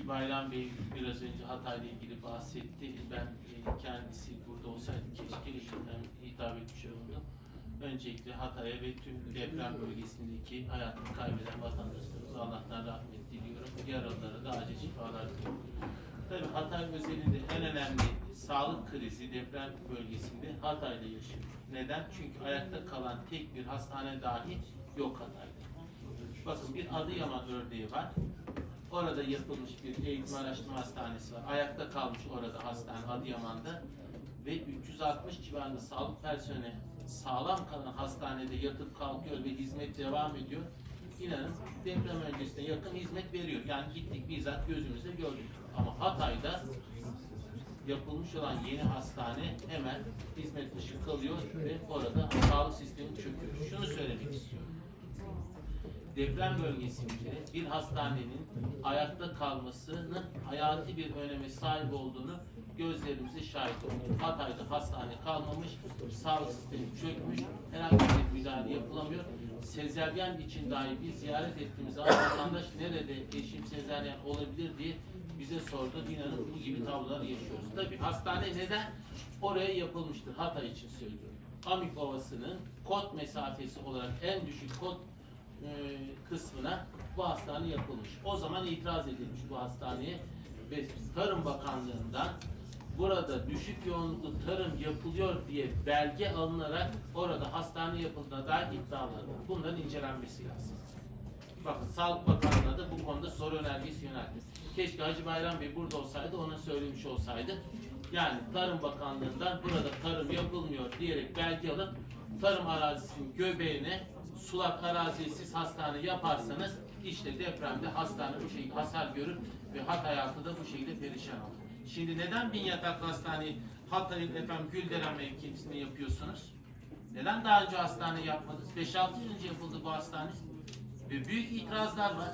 Hacı Bayram Bey biraz önce Hatay'la ilgili bahsetti. Ben e, kendisi burada olsaydı keşke eşimden hitap etmiş olurdum. Öncelikle Hatay'a ve tüm deprem bölgesindeki hayatını kaybeden vatandaşlarımıza Allah'tan rahmet diliyorum. Yaralılara da acil şifalar diliyorum. Tabii Hatay özelinde en önemli sağlık krizi deprem bölgesinde Hatay'da yaşıyor. Neden? Çünkü ayakta kalan tek bir hastane dahi yok Hatay'da. Bakın bir Adıyaman örneği var. Orada yapılmış bir eğitim araştırma hastanesi var. Ayakta kalmış orada hastane Adıyaman'da. Ve 360 civarında sağlık personeli sağlam kalan hastanede yatıp kalkıyor ve hizmet devam ediyor. İnanın deprem öncesinde yakın hizmet veriyor. Yani gittik bizzat gözümüzle gördük. Ama Hatay'da yapılmış olan yeni hastane hemen hizmet dışı kalıyor ve orada sağlık sistemi çöküyor. Şunu söylemek istiyorum deprem bölgesinde bir hastanenin ayakta kalmasının hayati bir öneme sahip olduğunu gözlerimize şahit olduk. Hatay'da hastane kalmamış, sağlık sistemi çökmüş, herhangi bir müdahale yapılamıyor. Sezeryen için dahi bir ziyaret ettiğimiz vatandaş nerede eşim sezeryen olabilir diye bize sordu. İnanın bu gibi tablolar yaşıyoruz. Tabii hastane neden? Oraya yapılmıştır. Hatay için söylüyorum. Amik Ovası'nın kod mesafesi olarak en düşük kod kısmına bu hastane yapılmış. O zaman itiraz edilmiş bu hastaneye ve Tarım Bakanlığı'ndan burada düşük yoğunluklu tarım yapılıyor diye belge alınarak orada hastane yapıldığına dair iddialar var. Bunların incelenmesi lazım. Bakın Sağlık Bakanlığı'na da bu konuda soru önergesi yöneltti. Keşke Hacı Bayram Bey burada olsaydı, ona söylemiş olsaydı. Yani Tarım Bakanlığı'ndan burada tarım yapılmıyor diyerek belge alıp tarım arazisinin göbeğine sulak arazisiz hastane yaparsanız işte depremde hastane bu şekilde hasar görür ve hat hayatı da bu şekilde perişan olur. Şimdi neden bin yataklı hastaneyi Hatay'ın efendim Gülderen mevkisinde yapıyorsunuz? Neden daha önce hastane yapmadınız? 5-6 yıl önce yapıldı bu hastane. Ve büyük itirazlar var.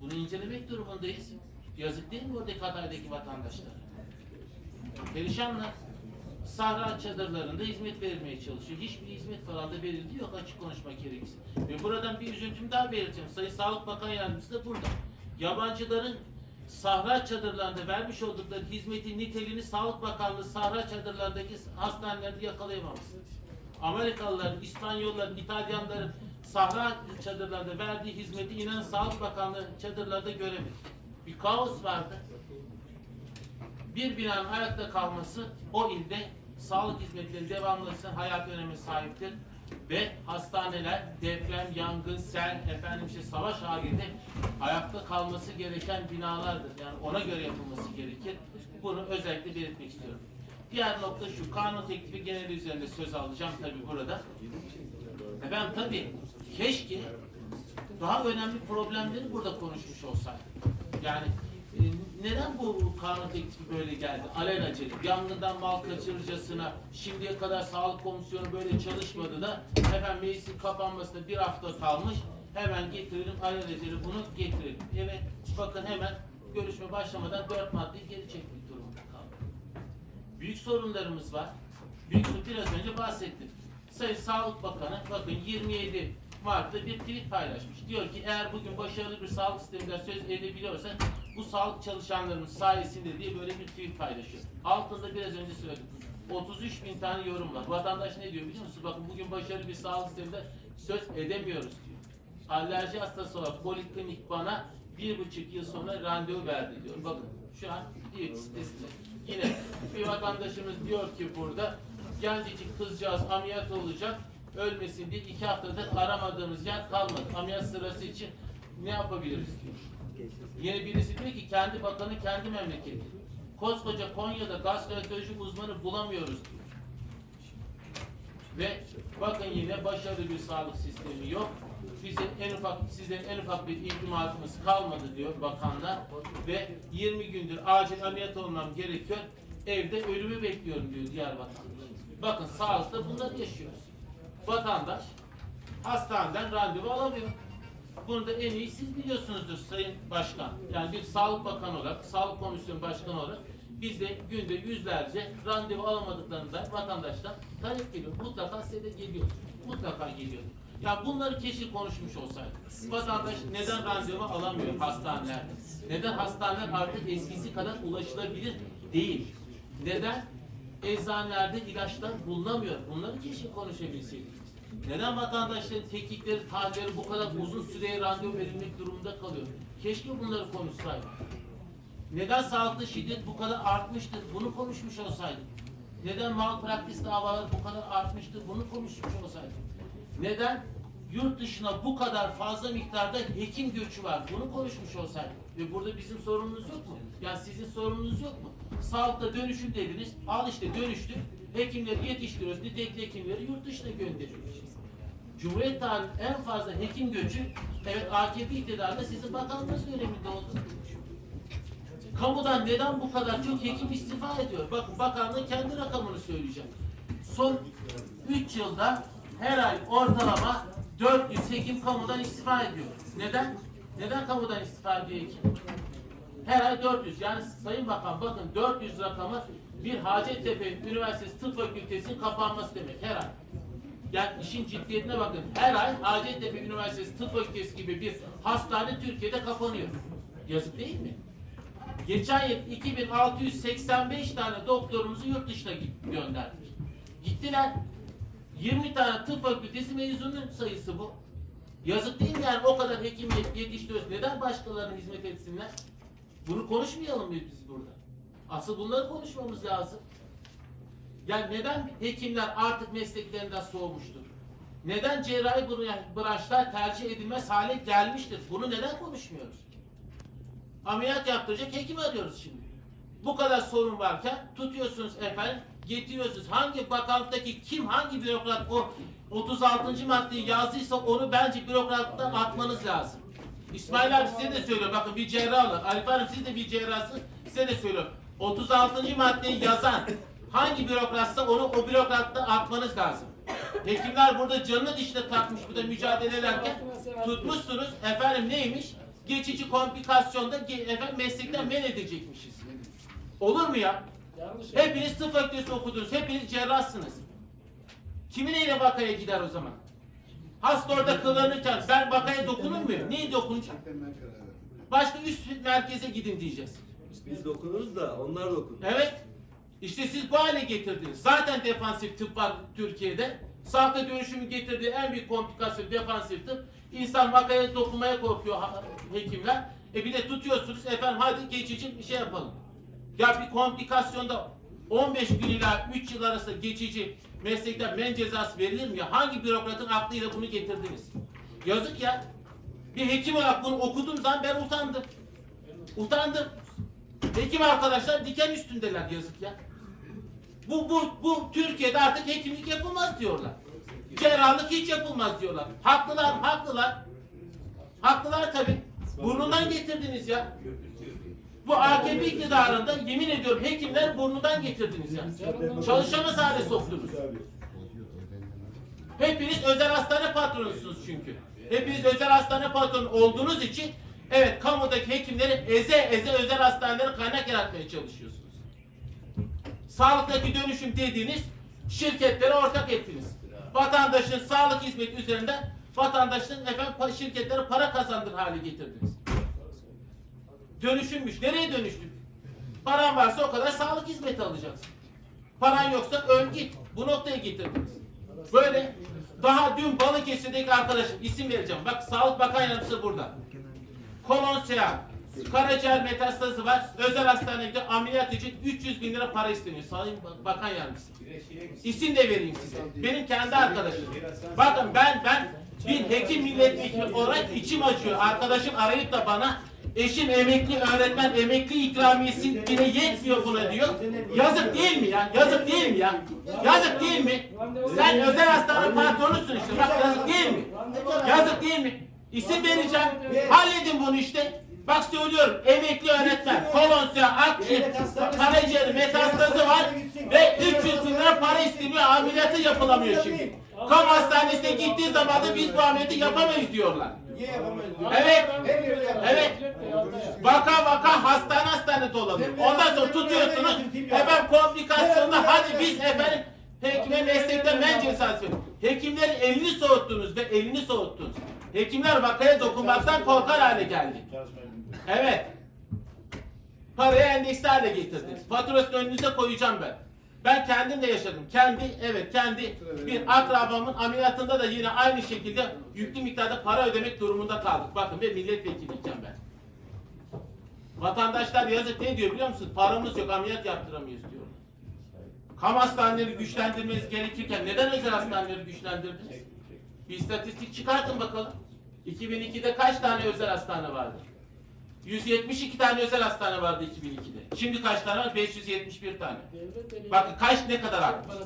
Bunu incelemek durumundayız. Yazık değil mi oradaki Hatay'daki vatandaşlara? Perişanlar. Sahra çadırlarında hizmet verilmeye çalışıyor. Hiçbir hizmet falan da verildi yok açık konuşmak gerekirse. Ve buradan bir üzüntüm daha belirteceğim. Sayın Sağlık Bakan Yardımcısı da burada. Yabancıların sahra çadırlarında vermiş oldukları hizmetin niteliğini Sağlık Bakanlığı sahra çadırlarındaki hastanelerde yakalayamamışsınız. Amerikalıların, İspanyolların, İtalyanların sahra çadırlarında verdiği hizmeti inanın Sağlık Bakanlığı çadırlarda göremedik. Bir kaos vardı bir binanın ayakta kalması o ilde sağlık hizmetleri devamlısına hayat önemi sahiptir ve hastaneler deprem, yangın, sel, efendim işte savaş halinde ayakta kalması gereken binalardır. Yani ona göre yapılması gerekir. Bunu özellikle belirtmek istiyorum. Diğer nokta şu, kanun teklifi genel üzerinde söz alacağım tabii burada. Efendim tabii keşke daha önemli problemleri burada konuşmuş olsaydık. Yani e, neden bu kanun teklifi böyle geldi? Alelacele, yangından mal kaçırıcısına şimdiye kadar sağlık komisyonu böyle çalışmadı da efendim meclisin kapanmasına bir hafta kalmış. Hemen getirelim, alelacele bunu getirelim. Evet, bakın hemen görüşme başlamadan dört maddeyi geri çekmek durumunda kaldık. Büyük sorunlarımız var. Büyük biraz önce bahsettim. Sayın Sağlık Bakanı bakın 27 Mart'ta bir tweet paylaşmış. Diyor ki eğer bugün başarılı bir sağlık sisteminden söz edebiliyorsak bu sağlık çalışanlarımız sayesinde diye böyle bir tweet paylaşıyor. Altında biraz önce söyledim. 33 bin tane yorum var. Vatandaş ne diyor biliyor musun? Bakın bugün başarılı bir sağlık sisteminden söz edemiyoruz diyor. Alerji hastası olarak poliklinik bana bir buçuk yıl sonra randevu verdi diyor. Bakın şu an tweet sitesinde. Yine bir vatandaşımız diyor ki burada gencecik kızcağız ameliyat olacak ölmesin diye iki haftadır aramadığımız yer kalmadı. Ameliyat sırası için ne yapabiliriz diyor. Yine birisi diyor ki kendi bakanı kendi memleketi. Koskoca Konya'da gastroenteroloji uzmanı bulamıyoruz diyor. Ve bakın yine başarılı bir sağlık sistemi yok. Bizim en ufak, sizin en ufak bir itimadımız kalmadı diyor bakanlar. Ve 20 gündür acil ameliyat olmam gerekiyor. Evde ölümü bekliyorum diyor diğer vatandaş. Bakın sağlıkta bunları yaşıyoruz. Vatandaş hastaneden randevu alamıyor. Bunu da en iyi siz biliyorsunuzdur Sayın Başkan. Yani bir Sağlık Bakanı olarak, Sağlık Komisyonu Başkanı olarak biz de günde yüzlerce randevu alamadıklarında vatandaştan talep geliyor. Mutlaka size de geliyor. Mutlaka geliyor. Ya bunları keşke konuşmuş olsaydık. Vatandaş neden randevu alamıyor hastanelerde? Neden hastaneler artık eskisi kadar ulaşılabilir değil? Neden eczanelerde ilaçlar bulunamıyor? Bunları keşke konuşabilseydik. Neden vatandaşların tetkikleri, tahlilleri bu kadar uzun süreye randevu verilmek durumunda kalıyor? Keşke bunları konuşsaydık. Neden sağlıklı şiddet bu kadar artmıştır? Bunu konuşmuş olsaydık. Neden malpraktis davaları bu kadar artmıştır? Bunu konuşmuş olsaydık. Neden yurt dışına bu kadar fazla miktarda hekim göçü var? Bunu konuşmuş olsaydık. Ve burada bizim sorunumuz yok mu? Yani sizin sorununuz yok mu? Sağlıkta dönüşüm dediniz. Al işte dönüştü. Hekimleri yetiştiriyoruz. Nitelikli hekimleri yurt dışına gönderiyoruz. Cumhuriyet en fazla hekim göçü evet AKP iktidarında sizin bakanlığınız döneminde oldu. Kamudan neden bu kadar çok hekim istifa ediyor? Bakın bakanlığın kendi rakamını söyleyeceğim. Son 3 yılda her ay ortalama 400 hekim kamudan istifa ediyor. Neden? Neden kamudan istifa ediyor hekim? Her ay 400. Yani Sayın Bakan bakın 400 rakamı bir Hacettepe Üniversitesi Tıp Fakültesi'nin kapanması demek her ay. Yani işin ciddiyetine bakın. Her ay Hacettepe Üniversitesi Tıp Fakültesi gibi bir hastane Türkiye'de kapanıyor. Yazık değil mi? Geçen yıl 2685 tane doktorumuzu yurt dışına gönderdik. Gittiler. 20 tane tıp fakültesi mezunun sayısı bu. Yazık değil mi yani o kadar hekim yet- yetiştiriyoruz. Neden başkalarına hizmet etsinler? Bunu konuşmayalım mı biz burada? Asıl bunları konuşmamız lazım. Yani neden hekimler artık mesleklerinden soğumuştur? Neden cerrahi bran- branşlar tercih edilmez hale gelmiştir? Bunu neden konuşmuyoruz? Ameliyat yaptıracak hekim arıyoruz şimdi. Bu kadar sorun varken tutuyorsunuz efendim, getiriyorsunuz. Hangi bakanlıktaki kim, hangi bürokrat o 36. maddeyi yazdıysa onu bence bürokrattan atmanız lazım. İsmail abi size de söylüyorum. Bakın bir cerrahlı. Arif Hanım siz de bir cerrahsın. Size de söylüyorum. 36. maddeyi yazan hangi bürokratsa onu o bürokrattan atmanız lazım. Hekimler burada canını dişine takmış burada mücadele ederken tutmuşsunuz. Efendim neymiş? Geçici komplikasyonda efendim meslekten men edecekmişiz. Olur mu ya? Yanlış. Hepiniz tıp fakültesi okudunuz. Hepiniz cerrahsınız. Kimin eline vakaya gider o zaman? Hasta orada kıllanırken ben vakaya dokunur muyum? Neyi dokunacağım? Başka üst merkeze gidin diyeceğiz. Biz dokunuruz da onlar dokunur. Evet. İşte siz bu hale getirdiniz. Zaten defansif tıp var Türkiye'de. Sahte dönüşümü getirdiği en büyük komplikasyon defansif tıp. İnsan vakaya dokunmaya korkuyor hekimler. E bir de tutuyorsunuz efendim hadi geçici bir şey yapalım. Ya bir komplikasyonda 15 gün ila 3 yıl arası geçici meslekten men cezası verilir mi ya? Hangi bürokratın aklıyla bunu getirdiniz? Yazık ya. Bir hekim olarak bunu okuduğum zaman ben utandım. Utandım. Hekim arkadaşlar diken üstündeler yazık ya. Bu, bu, bu Türkiye'de artık hekimlik yapılmaz diyorlar. Cerrahlık hiç yapılmaz diyorlar. Haklılar, haklılar. Haklılar tabi. Burnundan getirdiniz ya. Bu AKP iktidarında yemin ediyorum hekimler burnundan getirdiniz ya. Çalışamaz hale soktunuz. Hepiniz özel hastane patronusunuz çünkü. Hepiniz özel hastane patronu olduğunuz için evet kamudaki hekimleri eze eze özel hastanelere kaynak yaratmaya çalışıyorsunuz. Sağlıktaki dönüşüm dediğiniz şirketlere ortak ettiniz. Vatandaşın sağlık hizmeti üzerinden vatandaşın efendim şirketlere para kazandır hale getirdiniz. Dönüşümmüş. Nereye dönüştük? Paran varsa o kadar sağlık hizmeti alacaksın. Paran yoksa öl git. Bu noktaya getirdiniz. Böyle daha dün Balıkesir'deki arkadaşım isim vereceğim. Bak Sağlık Bakan Yardımcısı burada. Kolon seyahat. Karaciğer metastazı var. Özel hastaneye gidiyor. Ameliyat için 300 bin lira para isteniyor. Bak- Bakan Yardımcısı. İsim de vereyim size. Benim kendi arkadaşım. Bakın ben ben bir hekim milletvekili olarak içim acıyor. Arkadaşım arayıp da bana eşim emekli öğretmen emekli ikramiyesi bile yetmiyor buna diyor. Yazık değil mi ya? Yazık değil mi ya? Yazık değil mi? Sen özel hastane patronusun işte. Bak yazık değil mi? Yazık değil mi? İsim vereceğim. Halledin bunu işte. Bak söylüyorum emekli öğretmen, kolonsiya, akciğer, karaciğer metastazı var ve 300 bin lira para isteniyor ameliyatı yapılamıyor şimdi. Kamu hastanesine gittiği zaman da biz bu ameliyatı yapamayız diyorlar. Evet. Evet. Vaka vaka hastane hastane dolanıyor. Ondan sonra tutuyorsunuz efendim komplikasyonda hadi biz efendim Hekime meslekten ben cesaret veriyorum. Hekimlerin elini soğuttunuz ve elini soğuttunuz. Hekimler vakaya dokunmaktan korkar hale geldi. Evet. Parayı endeksli hale getirdiniz. Faturasını önünüze koyacağım ben. Ben kendim de yaşadım. Kendi, evet kendi bir akrabamın ameliyatında da yine aynı şekilde yüklü miktarda para ödemek durumunda kaldık. Bakın ve milletvekiliyken ben. Vatandaşlar yazık ne diyor biliyor musunuz? Paramız yok ameliyat yaptıramıyoruz diyor. Kamu hastaneleri güçlendirmeniz gerekirken neden özel hastaneleri güçlendirdiniz? Bir istatistik çıkartın bakalım. 2002'de kaç tane özel hastane vardı? 172 tane özel hastane vardı 2002'de. Şimdi kaç tane var? 571 tane. Bakın kaç ne kadar artmış.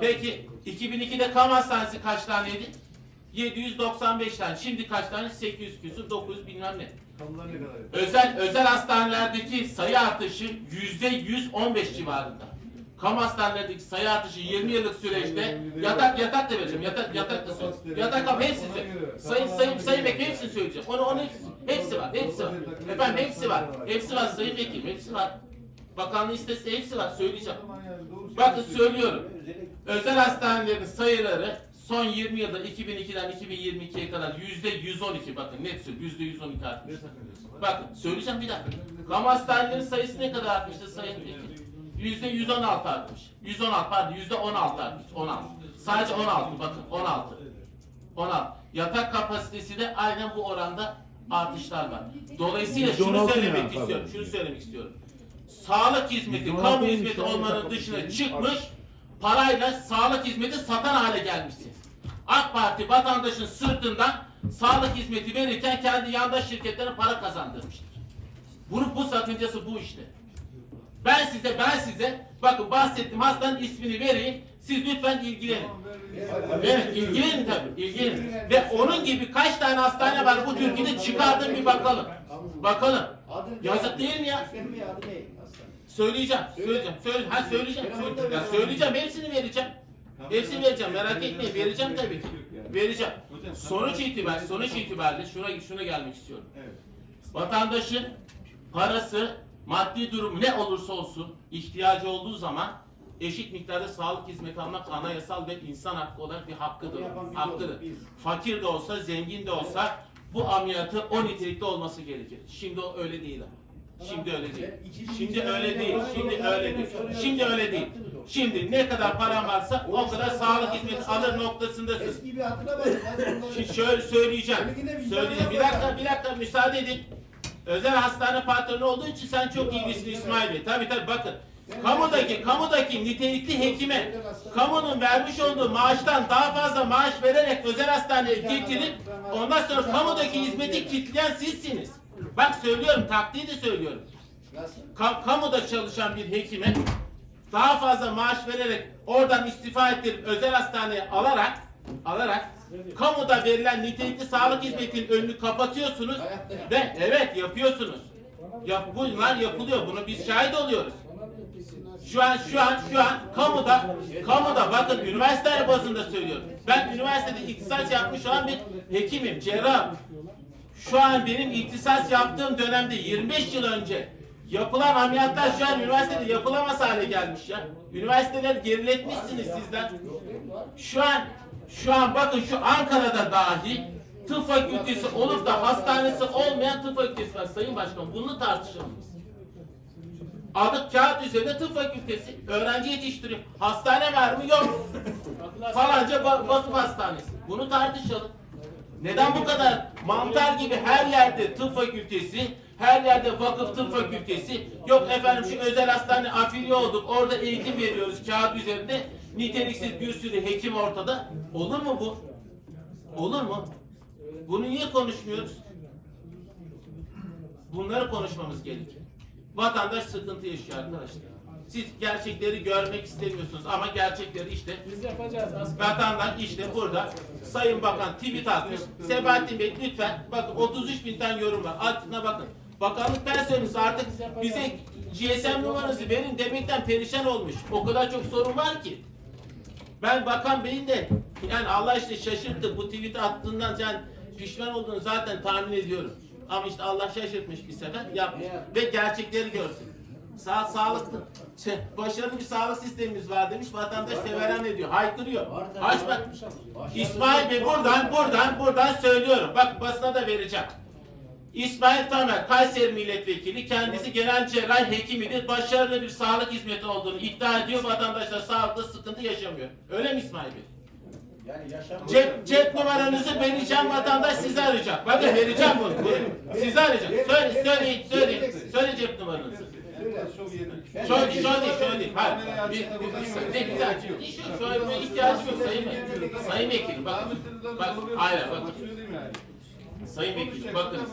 Peki 2002'de kamu hastanesi kaç taneydi? 795 tane. Şimdi kaç tane? 800 küsur, 900 bilmem ne. Kamular ne kadar? Özel özel hastanelerdeki sayı artışı yüzde 115 civarında. Kamu hastanelerdeki sayı artışı 20 yıllık süreçte yatak yatak da vereceğim. Yatak yatak da söyleyeceğim. Yatak ama hepsi. Sayın sayın sayın Bekir hepsini söyleyeceğim. Onu onu hepsi, hepsi var. Hepsi var. Efendim hepsi var. Hepsi var Sayın Bekir. Hepsi var. Bakanlığı istese hepsi var. Söyleyeceğim. Bakın söylüyorum. Özel hastanelerin sayıları son 20 yılda 2002'den 2022'ye kadar yüzde 112 bakın net söylüyorum yüzde 112 artmış. Bakın söyleyeceğim bir dakika. Kamu hastanelerin sayısı ne kadar artmıştı sayın? Yüzde 116 artmış. 116 pardon yüzde 16 artmış. 16. Sadece 16 bakın 16. 16. Yatak kapasitesi de aynen bu oranda artışlar var. Dolayısıyla şunu 116 söylemek istiyorum. Şunu söylemek istiyorum. Sağlık hizmeti, 116 kamu hizmeti olmanın dışına çıkmış, parayla sağlık hizmeti satan hale gelmişsiniz. AK Parti vatandaşın sırtından sağlık hizmeti verirken kendi yandaş şirketlerine para kazandırmıştır. Bunun bu sakıncası bu işte. Ben size ben size bakın bahsettiğim hastanın ismini vereyim. Siz lütfen ilgilenin. Evet ilgilenin tabii ilgilenin. Ve onun gibi kaç tane hastane var bu Türkiye'de çıkardın bir bakalım. Bakalım. Yazık değil mi ya? Söyleyeceğim, söyleyeceğim, söyle, ha söyleyeceğim, söyle, ya söyleyeceğim, hepsini vereceğim. Hepsini vereceğim, merak etmeyin, vereceğim tabii ki. Vereceğim. Sonuç itibariyle, sonuç itibariyle şuna, şuna gelmek istiyorum. Vatandaşın parası, maddi durumu ne olursa olsun ihtiyacı olduğu zaman eşit miktarda sağlık hizmeti almak anayasal ve insan hakkı olarak bir hakkıdır. Hakkıdır. Fakir de olsa, zengin de olsa bu ameliyatı o nitelikte olması gerekir. Şimdi o öyle değil. Şimdi öyle değil. Şimdi öyle değil. Şimdi öyle değil. Şimdi öyle değil. Şimdi ne kadar paran varsa o kadar sağlık hizmeti alır noktasındasın. Eski bir bakın. Şimdi şöyle söyleyeceğim. Söyleyeceğim. Bir dakika, bir dakika müsaade edin. Özel hastane patronu olduğu için sen çok iyi bilirsin İsmail Bey. Tabii tabii bakın. Kamudaki, kamudaki nitelikli hekime kamunun vermiş olduğu maaştan daha fazla maaş vererek özel hastaneye getirip ondan sonra kamudaki hizmeti kitleyen sizsiniz. Bak söylüyorum, taktiği de söylüyorum. Ka- kamuda çalışan bir hekime daha fazla maaş vererek oradan istifa ettirip özel hastaneye alarak alarak kamuda verilen nitelikli sağlık hizmetinin önünü kapatıyorsunuz ve evet yapıyorsunuz. Yap, bunlar yapılıyor. Bunu biz şahit oluyoruz. Şu an şu an şu an kamuda kamuda bakın üniversite bazında söylüyorum. Ben üniversitede ihtisas yapmış olan bir hekimim, cerrahım. Şu an benim ihtisas yaptığım dönemde 25 yıl önce yapılan ameliyatlar şu an üniversitede yapılamaz hale gelmiş ya. Üniversiteler geriletmişsiniz sizden. Şu an şu an bakın şu Ankara'da dahi tıp fakültesi olup da hastanesi olmayan tıp fakültesi var Sayın Başkan. Bunu tartışalım biz. Adı kağıt üzerinde tıp fakültesi. Öğrenci yetiştiriyor. Hastane var mı? Yok. Falanca va- vakıf hastanesi. Bunu tartışalım. Neden bu kadar mantar gibi her yerde tıp fakültesi, her yerde vakıf tıp fakültesi, yok efendim şu özel hastane afiliye olduk, orada eğitim veriyoruz kağıt üzerinde, niteliksiz bir sürü hekim ortada. Olur mu bu? Olur mu? Bunu niye konuşmuyoruz? Bunları konuşmamız gerekir. Vatandaş sıkıntı yaşıyor arkadaşlar. Siz gerçekleri görmek istemiyorsunuz ama gerçekleri işte Biz yapacağız. Vatandaş işte burada Sayın Bakan tweet atmış. Sebahattin Bey lütfen bakın 33 bin tane yorum var. Altına bakın. Bakanlık personelisi artık bize GSM numaranızı verin demekten perişan olmuş. O kadar çok sorun var ki. Ben Bakan Bey'in de yani Allah işte şaşırttı. Bu tweet attığından yani pişman olduğunu zaten tahmin ediyorum. Ama işte Allah şaşırtmış bir sefer yapmış. Ve gerçekleri görsün. Sağ, sağlıklı, şey, başarılı bir sağlık sistemimiz var demiş. Vatandaş severan ediyor. Haykırıyor. Aç bak. İsmail Bey buradan, buradan, buradan söylüyorum. Bak basına da vereceğim. İsmail Tamer, Kayseri Milletvekili, kendisi genel cerrah hekimidir. Başarılı bir sağlık hizmeti olduğunu iddia ediyor. Vatandaşlar sağlıkta sıkıntı yaşamıyor. Öyle mi İsmail Bey? Yani yaşam Cep, cep numaranızı vereceğim vatandaş sizi arayacak. Bakın vereceğim bunu. Sizi arayacak. Söyle, söyleyin, söyleyin. Söyle cep numaranızı. Şöyle şöyle şöyle. Hayır. Bir, bir, bir, bir, bir dakika. Şöyle bir ihtiyacım yok Sayın Vekilim. Sayın Vekilim bakın. Bak, hayır bakın. Sayın Vekilim bakınız.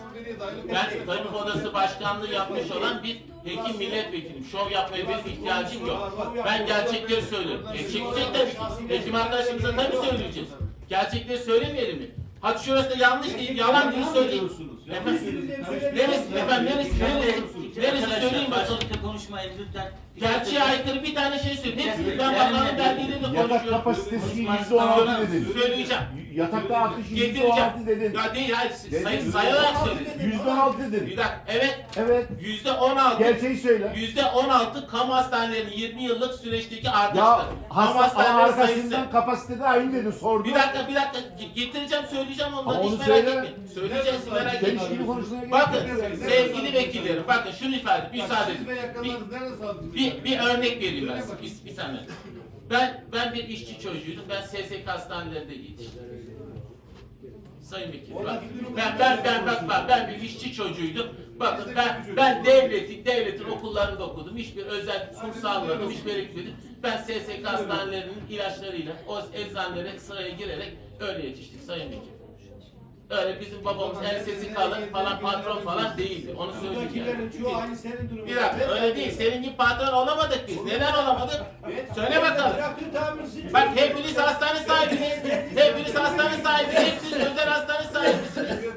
Ben tabip odası başkanlığı yapmış olan bir hekim milletvekilim. Şov yapmaya benim ihtiyacım yok. Ben gerçekleri söylüyorum. E, çekecek tabii ki. Hekim arkadaşımıza tabii söyleyeceğiz. Gerçekleri söylemeyelim mi? Hadi şurası da yanlış değil, yalan değil söyleyin. Efendim, neresi, efendim neresi, neresi, neresi söyleyin bak. Karşılıklı konuşmayın lütfen. Gerçeğe aykırı bir tane şey söyleyeyim. Hepsini ben bakanın belgeleriyle Yatak konuşuyorum. kapasitesi yüzde on altı dedin. Söyleyeceğim. Yatakta artış yüzde on Getireceğim. altı dedin. Ya değil, hayır, Dedin. sayı, sayarak söyledim. Yüzde on altı Bir dedin. dakika, evet. Evet. Yüzde on altı. Gerçeği söyle. Yüzde on altı kamu hastanelerinin 20 yıllık süreçteki Ya artıştır. Kamu hasta ama hastaneleri arkasından sayısı. kapasitede aynı dedin sordum. Bir dakika, bir dakika. Ge- Getireceğim, söyleyeceğim. Ama Hiç onu merak söyle. etmeyin. Söyleyeceğiz, merak etmeyin. işini konuşmaya gerek Bakın yok. sevgili vekillerim, bakın şunu ifade, müsaade edin. Bir, bir, bir örnek vereyim ben size. Bir, bir saniye. Ben ben bir işçi çocuğuydum. Ben SSK hastanelerinde yetiştim. Sayın Vekilim bak. Ben ben ben bak bak ben bir işçi çocuğuydum. Bakın ben ben devletin devletin okullarında okudum. Hiçbir özel kurs almadım, hiçbir gitmedim. Ben SSK hastanelerinin ilaçlarıyla o eczanelere sıraya girerek öyle yetiştik Sayın Vekilim. Öyle bizim babamız ensesi kalın falan patron falan değildi. Onu söyleyeyim yani. Çoğu aynı senin durumun. Bir dakika öyle değil. Senin gibi patron olamadık biz. Neden olamadık? Söyle bakalım. Bak hepiniz hastane sahibiniz. Hepiniz hastane sahibi. Hepiniz özel hastane sahibisiniz.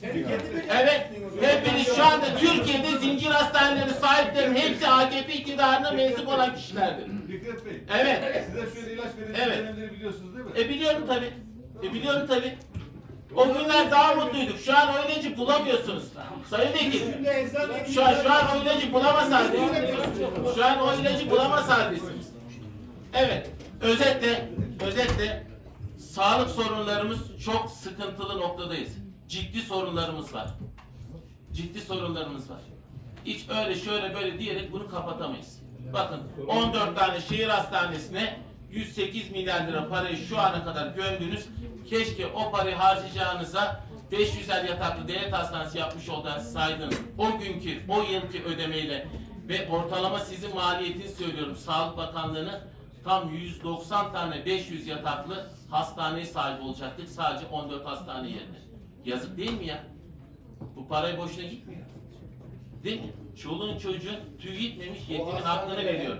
Kendi Evet. Hepiniz şu anda Türkiye'de zincir hastaneleri sahiplerinin hepsi AKP iktidarına mensup olan kişilerdir. Fikret Bey. Evet. Size şöyle ilaç verildiği Evet. dönemleri biliyorsunuz değil mi? E biliyorum tabi. E biliyorum tabi. O günler daha mutluyduk. Şu an o ilacı bulamıyorsunuz. Sayın Vekil. Şu an, şu an o ilacı bulamaz haldesiniz. Şu an o ilacı bulamaz haldesiniz. Evet, özetle, özetle sağlık sorunlarımız çok sıkıntılı noktadayız. Ciddi sorunlarımız var. Ciddi sorunlarımız var. Hiç öyle şöyle böyle diyerek bunu kapatamayız. Bakın 14 tane şehir hastanesine 108 milyar lira parayı şu ana kadar gömdünüz. Keşke o parayı harcayacağınıza 500'er yataklı devlet hastanesi yapmış olsaydınız. O günkü, o yılki ödemeyle ve ortalama sizin maliyetini söylüyorum. Sağlık Bakanlığı'nı tam 190 tane 500 yataklı hastaneye sahip olacaktık. Sadece 14 hastane yerine. Yazık değil mi ya? Bu parayı boşuna gitmiyor. Değil mi? Çoluğun çocuğun tüy gitmemiş yetimin hakkını veriyor.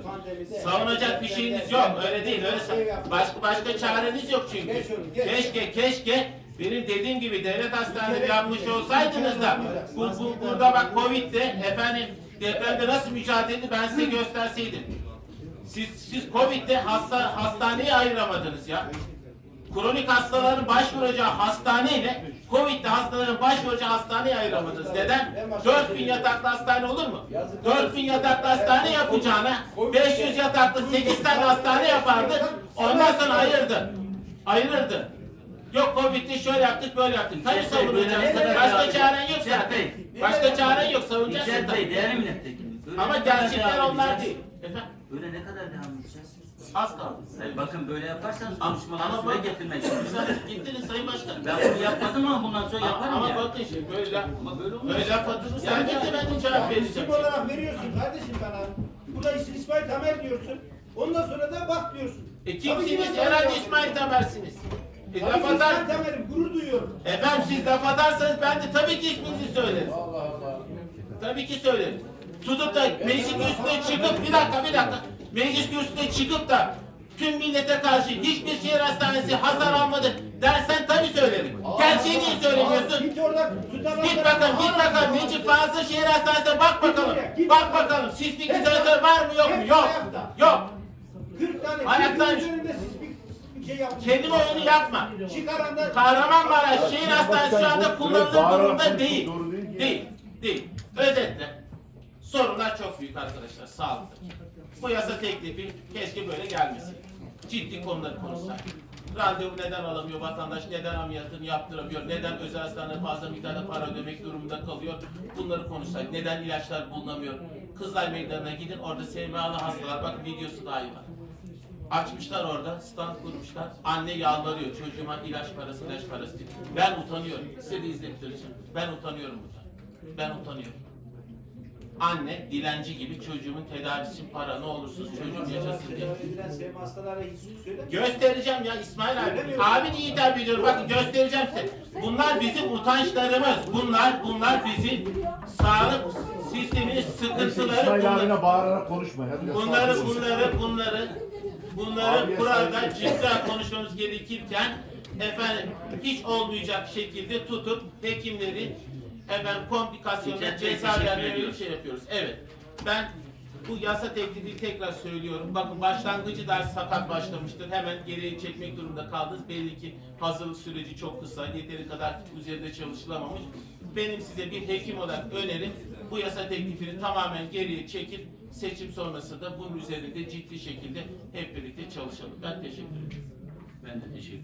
Savunacak bir şeyiniz yok. Öyle değil. Öyle sa- başka başka çareniz yok çünkü. Keşke keşke benim dediğim gibi devlet hastaneleri yapmış olsaydınız da bu, bu burada bak Covid'de efendim depremde nasıl mücadele edildi ben size gösterseydim. Siz siz Covid'de hasta hastaneyi ayıramadınız ya. Kronik hastaların başvuracağı hastaneyle Covid'de hastaların başvuracağı hastaneyi ayıramadınız. Neden? 4000 yataklı hastane olur mu? 4000 yataklı hastane yapacağına 500 yataklı 8 tane hastane yapardı. Ondan sonra ayırdı. Ayırırdı. Yok Covid'de şöyle yaptık böyle yaptık. Tabii savunacaksın. Başka çaren yok zaten. Başka çaren yok savunacaksın tabii. değerli milletvekili. Ama gerçekler onlar değil. Efendim? Böyle ne kadar devam edeceğiz? Az kaldı. Hayır, bakın böyle yaparsanız Ama, konuşmaları ama süre getirmek Müsaade gittiniz Sayın Başkan. Ben bunu yapmadım ama bundan sonra Ama, yaparım ama ya. bakın şimdi böyle Ama böyle olmaz. böyle laf atılırsa ben de cevap. İsim olarak veriyorsun kardeşim bana. Burada isim İsmail Tamer diyorsun. Ondan sonra da bak diyorsun. E kimsiniz? Herhalde İsmail Tamer'siniz. E laf atar. İsmail Tamer'im gurur duyuyorum. Efendim siz laf atarsanız ben de tabii ki isminizi söylerim. Tabii ki söylerim. Tutup da meclis kürsüsüne çıkıp bir dakika bir dakika. Meclis kürsüsüne çıkıp da tüm millete karşı hiçbir şehir hastanesi hasar almadı dersen tabii söylerim. Gerçeği niye söylemiyorsun? Git orada tutanaklara- Git bakalım, git bakalım. Necip Fazıl Şehir Hastanesi'ne bak bakalım. Git Bak bakalım. Sismik izolatör var mı yok mu? Yok. Yok. 40 tane. Ayaktaymış. 40 üzerinde siz bir, bir şey yapmış. Kendin oyunu yapma. Çıkaran da Kahramanmaraş Şehir Hastanesi şu anda kullanılır Bağırarak durumda değil. değil. Değil. Özetle Sorunlar çok büyük arkadaşlar sağlıkta. Bu yasa teklifi keşke böyle gelmesin. Ciddi konuları konuşsak. Randevu neden alamıyor vatandaş, neden ameliyatını yaptıramıyor, neden özel hastanede fazla miktarda para ödemek durumunda kalıyor. Bunları konuşsak. Neden ilaçlar bulunamıyor? Kızılay Meydanı'na gidin orada SMA'lı hastalar, bak videosu dahi var. Açmışlar orada, stand kurmuşlar. Anne yalvarıyor çocuğuma ilaç parası, ilaç parası diye. Ben utanıyorum. Size de izlettireceğim. Ben utanıyorum burada. Ben utanıyorum. Anne dilenci gibi çocuğumun tedavisi için para ne olursunuz çocuğum yaşasın diye. Hastalara hiç söylemiyor. Göstereceğim ya İsmail abi. Abi diye hitap ediyorum. Bakın göstereceğim size. Bunlar bizim utançlarımız. Bunlar bunlar bizim sağlık sisteminin sıkıntıları. İsmail Bunlar- abine bağırarak konuşma. Ya, Bunları sakin ol. bunları bunları bunları Abi, burada cidden konuşmamız gerekirken efendim hiç olmayacak şekilde tutup hekimleri efendim komplikasyonlar Fikret Bey, ceza teşekkür vermeye bir ediyoruz. şey yapıyoruz. Evet. Ben bu yasa teklifi tekrar söylüyorum. Bakın başlangıcı da sakat başlamıştır. Hemen geriye çekmek durumunda kaldınız. Belli ki hazırlık süreci çok kısa. Yeteri kadar üzerinde çalışılamamış. Benim size bir hekim olarak önerim bu yasa teklifini tamamen geriye çekip seçim sonrası da bunun üzerinde ciddi şekilde hep birlikte çalışalım. Ben teşekkür ederim. Ben de teşekkür